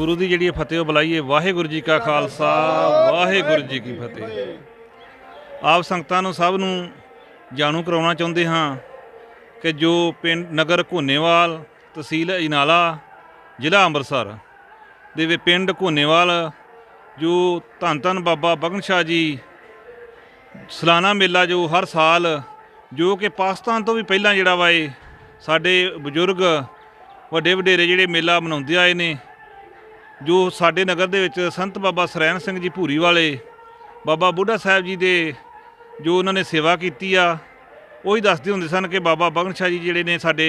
ਗੁਰੂ ਦੀ ਜਿਹੜੀ ਇਹ ਫਤਿਹ ਉਹ ਬੁਲਾਈਏ ਵਾਹਿਗੁਰੂ ਜੀ ਕਾ ਖਾਲਸਾ, ਵਾਹਿਗੁਰੂ ਜੀ ਕੀ ਫਤਿਹ। ਆਪ ਸੰਗਤਾਂ ਨੂੰ ਸਭ ਨੂੰ ਜਾਣੂ ਕਰਾਉਣਾ ਚਾਹੁੰਦੇ ਹਾਂ ਕਿ ਜੋ ਪਿੰਡ ਨਗਰ ਘੋਨੇਵਾਲ, ਤਹਿਸੀਲ ਇਨਾਲਾ, ਜ਼ਿਲ੍ਹਾ ਅੰਮ੍ਰਿਤਸਰ ਦੇ ਵਿੱਚ ਪਿੰਡ ਘੋਨੇਵਾਲ, ਜੋ ਧੰਨ ਧੰਨ ਬਾਬਾ ਬਗਨ ਸ਼ਾਹ ਜੀ, ਸਲਾਨਾ ਮੇਲਾ ਜੋ ਹਰ ਸਾਲ, ਜੋ ਕਿ ਪਾਕਿਸਤਾਨ ਤੋਂ ਵੀ ਪਹਿਲਾਂ ਜਿਹੜਾ ਵਾ ਇਹ ਸਾਡੇ ਬਜ਼ੁਰਗ ਵੱਡੇ ਵਡੇਰੇ ਜਿਹੜੇ ਮੇਲਾ ਮਨਾਉਂਦੇ ਆਏ ਨੇ ਜੋ ਸਾਡੇ ਨਗਰ ਦੇ ਵਿੱਚ ਸੰਤ ਬਾਬਾ ਸਰੈਣ ਸਿੰਘ ਜੀ ਭੂਰੀ ਵਾਲੇ ਬਾਬਾ ਬੁੱਢਾ ਸਾਹਿਬ ਜੀ ਦੇ ਜੋ ਉਹਨਾਂ ਨੇ ਸੇਵਾ ਕੀਤੀ ਆ ਉਹੀ ਦੱਸਦੇ ਹੁੰਦੇ ਸਨ ਕਿ ਬਾਬਾ ਬਗਨ ਸ਼ਾਹ ਜੀ ਜਿਹੜੇ ਨੇ ਸਾਡੇ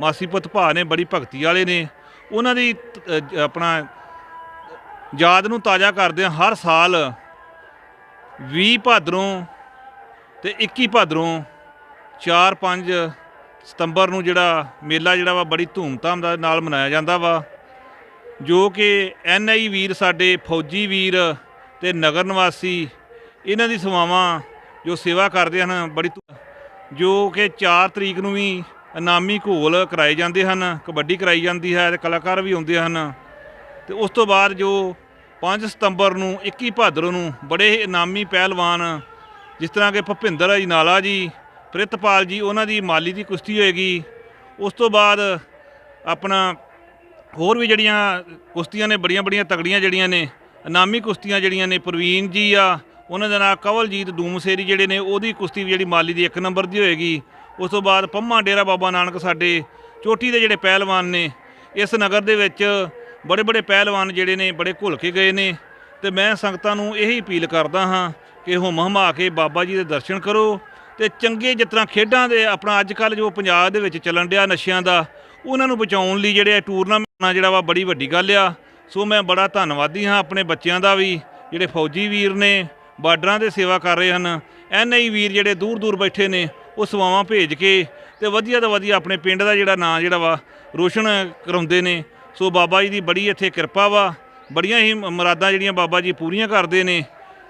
ਮਾਸੀ ਪੁੱਤ ਭਾ ਨੇ ਬੜੀ ਭਗਤੀ ਵਾਲੇ ਨੇ ਉਹਨਾਂ ਦੀ ਅ, ਆਪਣਾ ਯਾਦ ਨੂੰ ਤਾਜ਼ਾ ਕਰਦੇ ਆ ਹਰ ਸਾਲ 20 ਭਾਦਰੋਂ ਤੇ 21 ਭਾਦਰੋਂ 4-5 ਸਤੰਬਰ ਨੂੰ ਜਿਹੜਾ ਮੇਲਾ ਜਿਹੜਾ ਵਾ ਬੜੀ ਧੂਮਧਾਮ ਦਾ ਨਾਲ ਮਨਾਇਆ ਜਾਂਦਾ ਵਾ। ਜੋ ਕਿ ਐਨਆਈ ਵੀਰ ਸਾਡੇ, ਫੌਜੀ ਵੀਰ ਤੇ ਨਗਰ ਨਿਵਾਸੀ, ਇਹਨਾਂ ਦੀ ਸੇਵਾਵਾਂ ਜੋ ਸੇਵਾ ਕਰਦੇ ਹਨ ਬੜੀ ਜੋ ਕਿ 4 ਤਰੀਕ ਨੂੰ ਵੀ ਇਨਾਮੀ ਘੋਲ ਕਰਾਏ ਜਾਂਦੇ ਹਨ, ਕਬੱਡੀ ਕਰਾਈ ਜਾਂਦੀ ਹੈ ਤੇ ਕਲਾਕਾਰ ਵੀ ਆਉਂਦੇ ਹਨ। ਤੇ ਉਸ ਤੋਂ ਬਾਅਦ ਜੋ 5 ਸਤੰਬਰ ਨੂੰ 21 ਭਾਦਰ ਨੂੰ ਬੜੇ ਇਨਾਮੀ ਪਹਿਲਵਾਨ ਜਿਸ ਤਰ੍ਹਾਂ ਕਿ ਭੁਪਿੰਦਰ ਨਾਲਾ ਜੀ, ਪ੍ਰਿਤਪਾਲ ਜੀ, ਉਹਨਾਂ ਦੀ ਮਾਲੀ ਦੀ ਕੁਸ਼ਤੀ ਹੋਏਗੀ। ਉਸ ਤੋਂ ਬਾਅਦ ਆਪਣਾ ਹੋਰ ਵੀ ਜਿਹੜੀਆਂ ਕੁਸ਼ਤੀਆਂ ਨੇ, ਬੜੀਆਂ ਬੜੀਆਂ ਤਗੜੀਆਂ ਜਿਹੜੀਆਂ ਨੇ, ਨਾਮੀ ਕੁਸ਼ਤੀਆਂ ਜਿਹੜੀਆਂ ਨੇ, ਪ੍ਰਵੀਨ ਜੀ ਆ, ਉਹਨਾਂ ਦੇ ਨਾਲ ਕਵਲਜੀਤ ਦੂਮਸੇਰੀ ਜਿਹੜੇ ਨੇ, ਉਹਦੀ ਕੁਸ਼ਤੀ ਵੀ ਜਿਹੜੀ ਮਾਲੀ ਦੀ ਇੱਕ ਨੰਬਰ ਦੀ ਹੋਏਗੀ। ਉਸ ਤੋਂ ਬਾਅਦ ਪੰਮਾ ਡੇਰਾ ਬਾਬਾ ਨਾਨਕ ਸਾਡੇ ਚੋਟੀ ਦੇ ਜਿਹੜੇ ਪਹਿਲਵਾਨ ਨੇ, ਇਸ ਨਗਰ ਦੇ ਵਿੱਚ ਬੜੇ ਬੜੇ ਪਹਿਲਵਾਨ ਜਿਹੜੇ ਨੇ, ਬੜੇ ਘੁਲ ਕੇ ਗਏ ਨੇ ਤੇ ਮੈਂ ਸੰਗਤਾਂ ਨੂੰ ਇਹੀ ਅਪੀਲ ਕਰਦਾ ਹਾਂ ਕਿ ਹੁਮ ਹਮਾ ਕੇ ਬਾਬਾ ਜੀ ਦੇ ਦਰਸ਼ਨ ਕਰੋ ਤੇ ਚੰਗੇ ਜਿਸ ਤਰ੍ਹਾਂ ਖੇਡਾਂ ਦੇ ਆਪਣਾ ਅੱਜ ਕੱਲ ਜੋ ਪੰਜਾਬ ਦੇ ਵਿੱਚ ਚੱਲਣ ਡਿਆ ਨਸ਼ਿਆਂ ਦਾ, ਉਹਨਾਂ ਨੂੰ ਬਚਾਉਣ ਲਈ ਜਿਹੜੇ ਟੂਰਨਾਮੈਂਟ ਜਿਹੜਾ ਵਾ ਬੜੀ ਵੱਡੀ ਗੱਲ ਆ। ਸੋ ਮੈਂ ਬੜਾ ਧੰਨਵਾਦੀ ਹਾਂ ਆਪਣੇ ਬੱਚਿਆਂ ਦਾ ਵੀ, ਜਿਹੜੇ ਫੌਜੀ ਵੀਰ ਨੇ, ਬਾਰਡਰਾਂ ਤੇ ਸੇਵਾ ਕਰ ਰਹੇ ਹਨ। ਐਨਆਈ ਵੀਰ ਜਿਹੜੇ ਦੂਰ ਦੂਰ ਬੈਠੇ ਨੇ, ਉਹ ਸੇਵਾਵਾਂ ਭੇਜ ਕੇ ਤੇ ਵਧੀਆ ਤੋਂ ਵਧੀਆ ਆਪਣੇ ਪਿੰਡ ਦਾ ਜਿਹੜਾ ਨਾਂ ਜਿਹੜਾ ਵਾ, ਰੋਸ਼ਨ ਕਰਾਉਂਦੇ ਨੇ। ਸੋ ਬਾਬਾ ਜੀ ਦੀ ਬੜੀ ਇੱਥੇ ਕਿਰਪਾ ਵਾ। ਬੜੀਆਂ ਹੀ ਮੁਰਾਦਾਂ ਜਿਹੜੀਆਂ ਬਾਬਾ ਜੀ ਪੂਰੀਆਂ ਕਰਦੇ ਨੇ।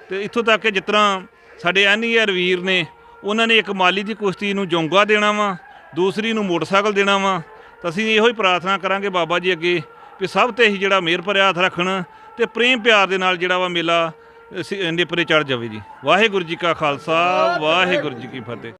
ਤੇ ਇੱਥੋਂ ਤੱਕ ਕਿ ਜਿਸ ਤਰ੍ਹਾਂ ਸਾਡੇ ਐਨਈਆਰ ਵੀਰ ਨੇ, ਉਹਨਾਂ ਨੇ ਇੱਕ ਮਾਲੀ ਦੀ ਕੁਸ਼ਤੀ ਨੂੰ ਜੋਂਗਾ ਦੇਣਾ ਵਾ, ਦੂਸਰੀ ਨੂੰ ਮੋਟਰਸਾਈਕਲ ਦੇਣਾ ਵਾ। ਤਾਂ ਅਸੀਂ ਇਹੋ ਹੀ ਪ੍ਰਾਰਥਨਾ ਕਰਾਂਗੇ ਬਾਬਾ ਜੀ ਅੱਗੇ ਵੀ ਸਭ ਤੇ ਹੀ ਜਿਹੜਾ ਮਿਹਰ ਭਰਿਆ ਹੱਥ ਰੱਖਣ ਤੇ ਪ੍ਰੇਮ ਪਿਆਰ ਦੇ ਨਾਲ ਜਿਹੜਾ ਵਾ ਮੇਲਾ ਨੇਪਰੇ ਚੜ ਜਾਵੇ ਜੀ। ਵਾਹਿਗੁਰੂ ਜੀ ਕਾ ਖਾਲਸਾ, ਵਾਹਿਗੁਰੂ ਜੀ ਕੀ ਫਤਿਹ।